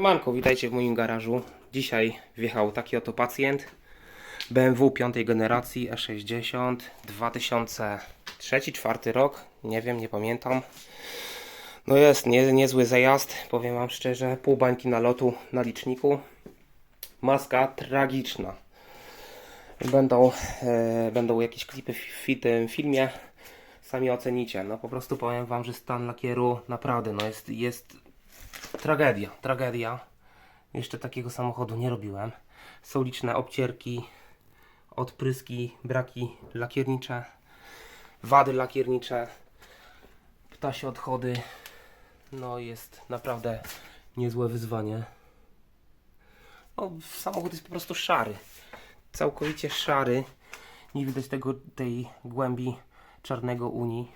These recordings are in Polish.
Siemanko, witajcie w moim garażu. Dzisiaj wjechał taki oto pacjent. BMW piątej generacji E60 2003-2004 rok. Nie wiem, nie pamiętam. No jest nie, niezły zajazd, powiem wam szczerze. Pół bańki nalotu na liczniku. Maska tragiczna. Będą, e, będą jakieś klipy w tym filmie. Sami ocenicie. No po prostu powiem wam, że stan lakieru naprawdę no jest, jest Tragedia, tragedia. Jeszcze takiego samochodu nie robiłem. Są liczne obcierki, odpryski, braki lakiernicze, wady lakiernicze, ptasie odchody. No jest naprawdę niezłe wyzwanie. No, samochód jest po prostu szary. Całkowicie szary. Nie widać tego, tej głębi czarnego Unii.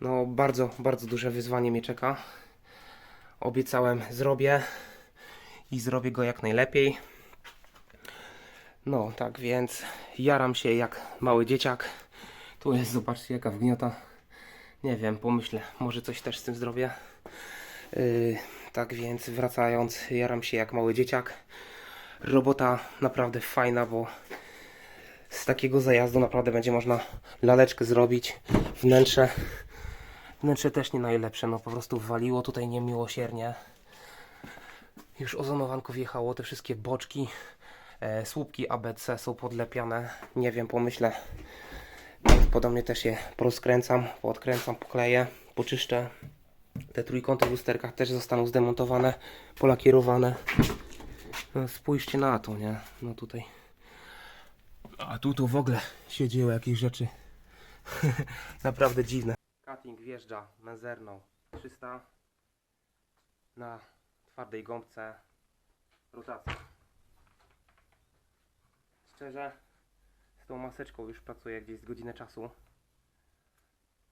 No bardzo, bardzo duże wyzwanie mnie czeka. Obiecałem, zrobię i zrobię go jak najlepiej. No, tak więc jaram się jak mały dzieciak. Tu jest, zobaczcie, jaka wgniota. Nie wiem, pomyślę, może coś też z tym zrobię. Yy, tak więc wracając, jaram się jak mały dzieciak. Robota naprawdę fajna, bo z takiego zajazdu naprawdę będzie można laleczkę zrobić. Wnętrze Wnętrze też nie najlepsze, no po prostu waliło tutaj niemiłosiernie. Już ozonowanko wjechało, te wszystkie boczki, e, słupki ABC są podlepiane. Nie wiem, pomyślę. Podobnie też je porozkręcam, podkręcam, pokleję, poczyszczę. Te trójkąty w lusterkach też zostaną zdemontowane, polakierowane. No, spójrzcie na to, nie? No tutaj. A tu to w ogóle się dzieją jakieś rzeczy. Naprawdę dziwne. Cutting wjeżdża mezerną 300 na twardej gąbce rotacja. Szczerze, z tą maseczką już pracuję gdzieś z godzinę czasu.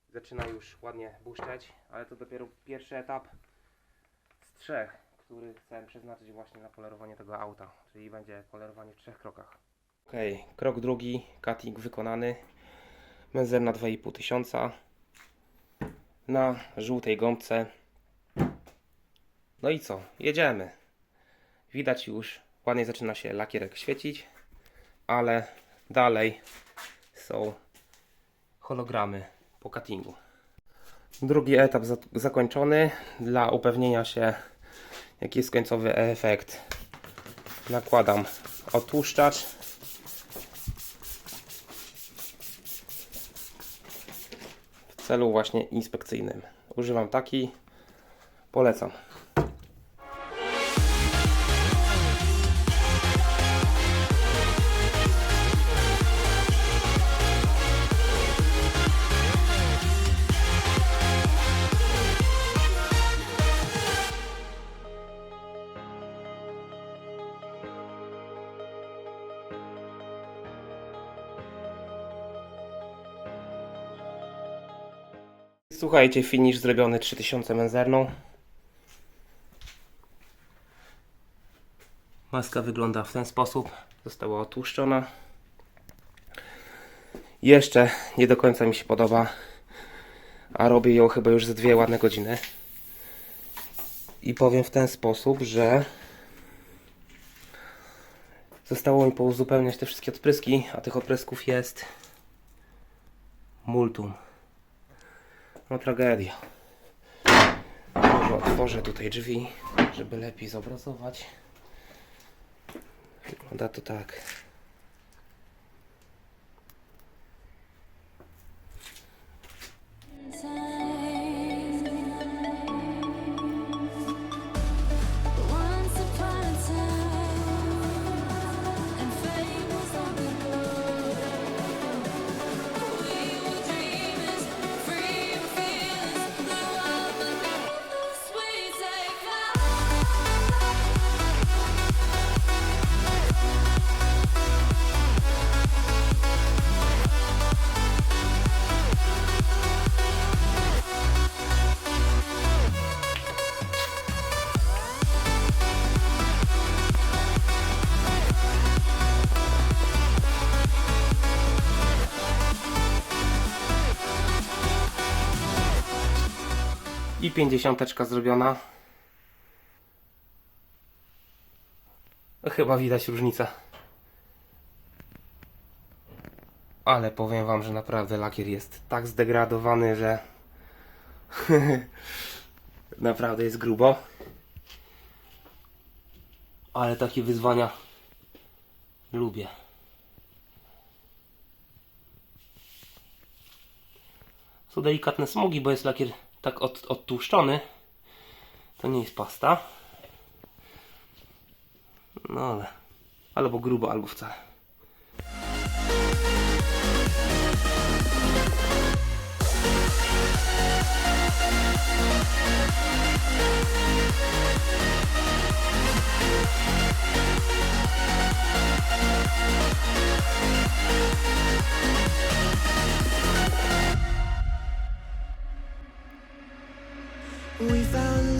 Zaczyna już ładnie błyszczeć, ale to dopiero pierwszy etap z trzech, który chcę przeznaczyć właśnie na polerowanie tego auta, czyli będzie polerowanie w trzech krokach. Ok, krok drugi, cutting wykonany. Mezerna 2,5 tysiąca na żółtej gąbce. No i co? Jedziemy. Widać już, ładnie zaczyna się lakierek świecić, ale dalej są hologramy po cuttingu. Drugi etap za- zakończony. Dla upewnienia się, jaki jest końcowy efekt, nakładam otłuszczacz. Celu właśnie inspekcyjnym. Używam taki, polecam. Słuchajcie, finish zrobiony 3000 menzerną. Maska wygląda w ten sposób. Została otłuszczona. Jeszcze nie do końca mi się podoba, a robię ją chyba już ze dwie ładne godziny. I powiem w ten sposób, że zostało mi pouzupełniać te wszystkie odpryski, a tych odprysków jest multum. No tragedia. Może otworzę tutaj drzwi, żeby lepiej zobrazować. Wygląda to tak. I pięćdziesiąteczka zrobiona. Chyba widać różnicę. Ale powiem wam, że naprawdę lakier jest tak zdegradowany, że naprawdę jest grubo. Ale takie wyzwania lubię. Są delikatne smugi, bo jest lakier tak od, odtłuszczony. To nie jest pasta. No ale albo grubo, albo wcale. We found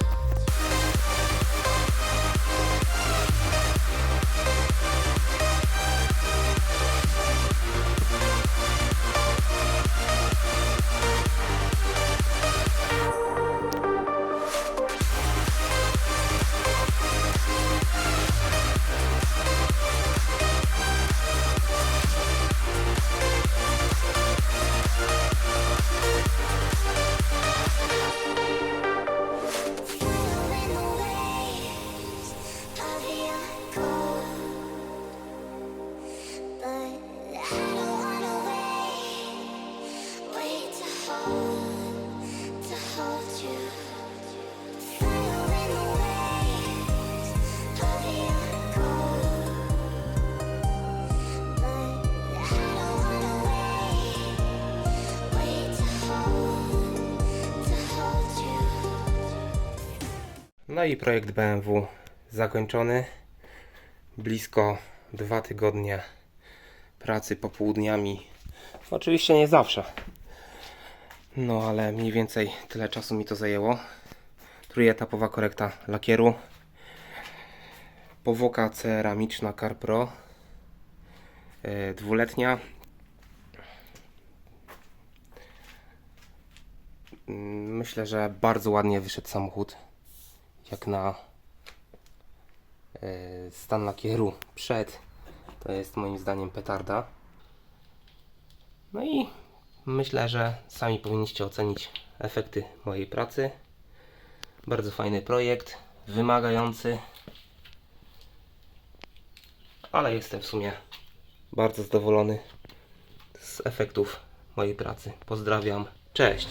No i projekt BMW zakończony. Blisko dwa tygodnie pracy popołudniami. Oczywiście nie zawsze. No ale mniej więcej tyle czasu mi to zajęło. Trójetapowa korekta lakieru. Powoka ceramiczna CarPro. Yy, dwuletnia. Mm, Myślę, że bardzo ładnie wyszedł samochód jak na e, stan lakieru przed, to jest moim zdaniem petarda. No i myślę, że sami powinniście ocenić efekty mojej pracy. Bardzo fajny projekt, wymagający, ale jestem w sumie bardzo zadowolony z efektów mojej pracy. Pozdrawiam, cześć!